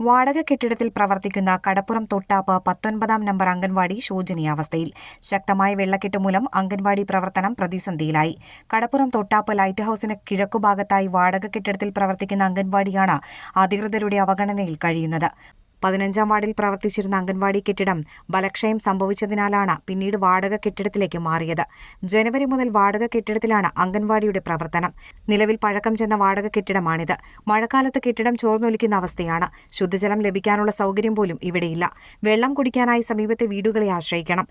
വാടക കെട്ടിടത്തിൽ പ്രവർത്തിക്കുന്ന കടപ്പുറം തൊട്ടാപ്പ് പത്തൊൻപതാം നമ്പർ അംഗൻവാടി ശോചനീയാവസ്ഥയിൽ. ശക്തമായ വെള്ളക്കെട്ട് മൂലം അംഗൻവാടി പ്രവർത്തനം പ്രതിസന്ധിയിലായി. കടപ്പുറം തൊട്ടാപ്പ് ലൈറ്റ് ഹൌസിന് കിഴക്കുഭാഗത്തായി വാടക കെട്ടിടത്തിൽ പ്രവർത്തിക്കുന്ന അംഗൻവാടിയാണ് അധികൃതരുടെ അവഗണനയിൽ കഴിയുന്നത്. പതിനഞ്ചാം വാർഡിൽ പ്രവർത്തിച്ചിരുന്ന അംഗൻവാടി കെട്ടിടം ബലക്ഷയം സംഭവിച്ചതിനാലാണ് പിന്നീട് വാടക കെട്ടിടത്തിലേക്ക് മാറിയത്. ജനുവരി മുതൽ വാടക കെട്ടിടത്തിലാണ് അംഗൻവാടിയുടെ പ്രവർത്തനം. നിലവിൽ പഴക്കം ചെന്ന വാടക കെട്ടിടമാണിത്. മഴക്കാലത്ത് കെട്ടിടം ചോർന്നൊലിക്കുന്ന അവസ്ഥയാണ്. ശുദ്ധജലം ലഭിക്കാനുള്ള സൗകര്യം പോലും ഇവിടെയില്ല. വെള്ളം കുടിക്കാനായി സമീപത്തെ വീടുകളെ ആശ്രയിക്കണം.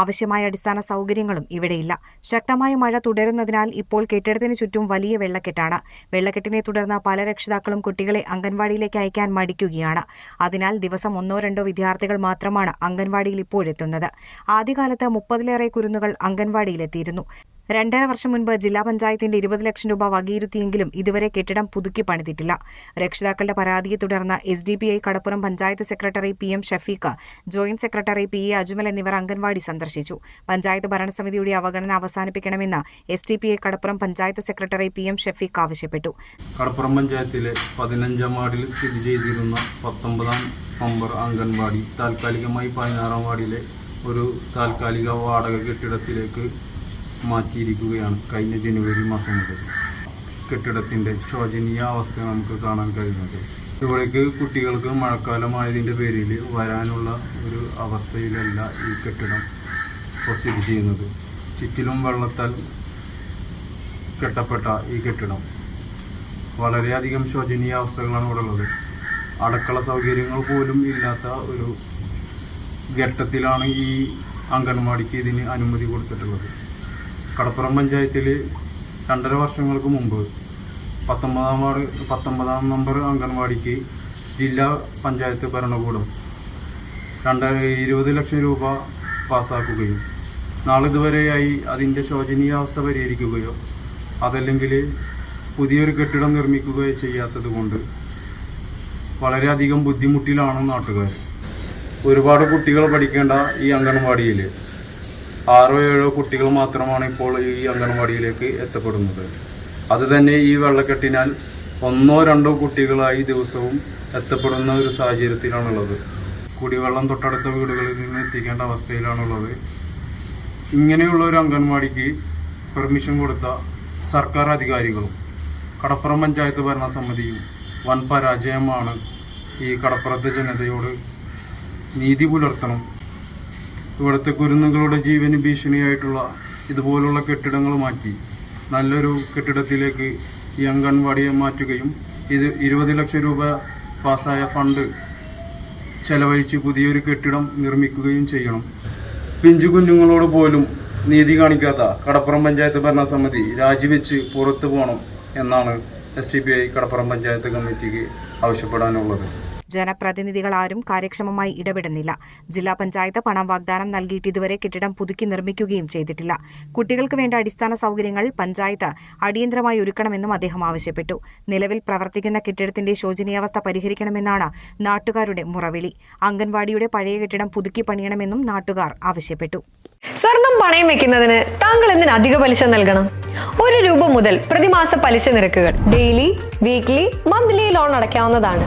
ആവശ്യമായ അടിസ്ഥാന സൗകര്യങ്ങളും ഇവിടെയില്ല. ശക്തമായ മഴ തുടരുന്നതിനാൽ ഇപ്പോൾ കെട്ടിടത്തിന് ചുറ്റും വലിയ വെള്ളക്കെട്ടാണ്. വെള്ളക്കെട്ടിനെ തുടർന്ന് പല രക്ഷിതാക്കളും കുട്ടികളെ അംഗൻവാടിയിലേക്ക് അയക്കാൻ മടിക്കുകയാണ്. അതിനാൽ ദിവസം ഒന്നോ രണ്ടോ വിദ്യാർത്ഥികൾ മാത്രമാണ് അംഗൻവാടിയിൽ ഇപ്പോഴെത്തുന്നത്. ആദ്യകാലത്ത് മുപ്പതിലേറെ കുരുന്നുകൾ അംഗൻവാടിയിലെത്തിയിരുന്നു. രണ്ടര വർഷം മുൻപ് ജില്ലാ പഞ്ചായത്തിന്റെ ഇരുപത് ലക്ഷം രൂപ വകയിരുത്തിയെങ്കിലും ഇതുവരെ കെട്ടിടം പുതുക്കി പണിതിട്ടില്ല. രക്ഷിതാക്കളുടെ പരാതിയെ തുടർന്ന് S D P I Kadappuram panchayat secretary P M Shafeeq joint secretary P A Ajmal എന്നിവർ അംഗൻവാടി സന്ദർശിച്ചു. പഞ്ചായത്ത് ഭരണസമിതിയുടെ അവഗണന അവസാനിപ്പിക്കണമെന്ന് S D P I Kadappuram panchayat secretary P M Shafeeq ആവശ്യപ്പെട്ടു. കടപ്പുറം പഞ്ചായത്തിലെ പതിനഞ്ചാം വാർഡിൽ സ്ഥിതി ചെയ്തിരുന്ന പത്തൊമ്പതാം നമ്പർ അംഗൻവാടി താൽക്കാലികമായി പതിനാറാം വാർഡിലെ ഒരു താൽക്കാലിക വാടക കെട്ടിടത്തിലേക്ക് മാറ്റിയിരിക്കുകയാണ് കഴിഞ്ഞ ജനുവരി മാസം മുതൽ. കെട്ടിടത്തിന്റെ ശോചനീയ അവസ്ഥ നമുക്ക് കാണാൻ കഴിയുന്നത്. ഇവിടേക്ക് കുട്ടികൾക്ക് മഴക്കാലമായതിന്റെ പേരിൽ വരാനുള്ള ഒരു അവസ്ഥയിലല്ല ഈ കെട്ടിടം സ്ഥിതി ചെയ്യുന്നത്. ചുറ്റിലും വെള്ളത്താൽ കെട്ടപ്പെട്ട ഈ കെട്ടിടം. വളരെയധികം ശോചനീയ അവസ്ഥകളാണ് ഇവിടെ ഉള്ളത്. അടക്കള സൗകര്യങ്ങൾ പോലും ഇല്ലാത്ത ഒരു ഘട്ടത്തിലാണ് ഈ അംഗൻവാടിക്ക് ഇതിന് അനുമതി കൊടുത്തിട്ടുള്ളത്. കടപ്പുറം പഞ്ചായത്തിൽ രണ്ടര വർഷങ്ങൾക്ക് മുമ്പ് പത്തൊമ്പതാം വാർഡ് പത്തൊമ്പതാം നമ്പർ അംഗൻവാടിക്ക് ജില്ലാ പഞ്ചായത്ത് ഭരണകൂടം രണ്ട് ഇരുപത് ലക്ഷം രൂപ പാസ്സാക്കുകയും നാളിതുവരെയായി അതിന്റെ ശോചനീയാവസ്ഥ പരിഹരിക്കുകയോ അതല്ലെങ്കിൽ പുതിയൊരു കെട്ടിടം നിർമ്മിക്കുകയോ ചെയ്യാത്തത് കൊണ്ട് വളരെയധികം ബുദ്ധിമുട്ടിലാണ് നാട്ടുകാർ. ഒരുപാട് കുട്ടികൾ പഠിക്കേണ്ട ഈ അംഗൻവാടിയിൽ ആറോ ഏഴോ കുട്ടികൾ മാത്രമാണ് ഇപ്പോൾ ഈ അംഗൻവാടിയിലേക്ക് എത്തപ്പെടുന്നത്. അത് തന്നെ ഈ വെള്ളക്കെട്ടിനാൽ ഒന്നോ രണ്ടോ കുട്ടികളായി ദിവസവും എത്തപ്പെടുന്ന ഒരു സാഹചര്യത്തിലാണുള്ളത്. കുടിവെള്ളം തൊട്ടടുത്ത വീടുകളിൽ നിന്ന് എത്തിക്കേണ്ട അവസ്ഥയിലാണുള്ളത്. ഇങ്ങനെയുള്ള ഒരു അംഗൻവാടിക്ക് പെർമിഷൻ കൊടുത്ത സർക്കാർ അധികാരികളും കടപ്പുറം പഞ്ചായത്ത് ഭരണസമിതിയും വൻ പരാജയമാണ് ഈ കടപ്പുറത്തെ ജനതയോട് നീതി പുലർത്തണം ഇവിടുത്തെ കുരുന്നുകളുടെ ജീവന് ഭീഷണിയായിട്ടുള്ള ഇതുപോലുള്ള കെട്ടിടങ്ങൾ മാറ്റി നല്ലൊരു കെട്ടിടത്തിലേക്ക് ഈ അംഗൻവാടിയെ മാറ്റുകയും ഇത് ഇരുപത് ലക്ഷം രൂപ പാസ്സായ ഫണ്ട് ചെലവഴിച്ച് പുതിയൊരു കെട്ടിടം നിർമ്മിക്കുകയും ചെയ്യണം. പിഞ്ചു കുഞ്ഞുങ്ങളോട് പോലും നീതി കാണിക്കാത്ത കടപ്പുറം പഞ്ചായത്ത് ഭരണസമിതി രാജിവെച്ച് പുറത്തു പോകണം എന്നാണ് S D P I Kadappuram panchayat കമ്മിറ്റിക്ക് ആവശ്യപ്പെടാനുള്ളത്. ജനപ്രതിനിധികൾ ആരും കാര്യക്ഷമമായി ഇടപെടുന്നില്ല. ജില്ലാ പഞ്ചായത്ത് പണം വാഗ്ദാനം നൽകിയിട്ട് ഇതുവരെ കെട്ടിടം പുതുക്കി നിർമ്മിക്കുകയും ചെയ്തിട്ടില്ല. കുട്ടികൾക്ക് വേണ്ട അടിസ്ഥാന സൗകര്യങ്ങൾ പഞ്ചായത്ത് അടിയന്തരമായി ഒരുക്കണമെന്നും അദ്ദേഹം ആവശ്യപ്പെട്ടു. നിലവിൽ പ്രവർത്തിക്കുന്ന കെട്ടിടത്തിന്റെ ശോചനീയാവസ്ഥ പരിഹരിക്കണമെന്നാണ് നാട്ടുകാരുടെ മുറവിളി. അംഗൻവാടിയുടെ പഴയ കെട്ടിടം പുതുക്കി പണിയണമെന്നും നാട്ടുകാർ ആവശ്യപ്പെട്ടു. സ്വർണം പണയം വെക്കുന്നതിന് താങ്കൾ എന്തിന് അധിക പലിശ നൽകണം? ഒരു രൂപ മുതൽ പ്രതിമാസ പലിശ നിരക്കുകൾ ഡെയിലി വീക്ക്ലി മന്ത്ലി ലോൺ അടയ്ക്കാവുന്നതാണ്.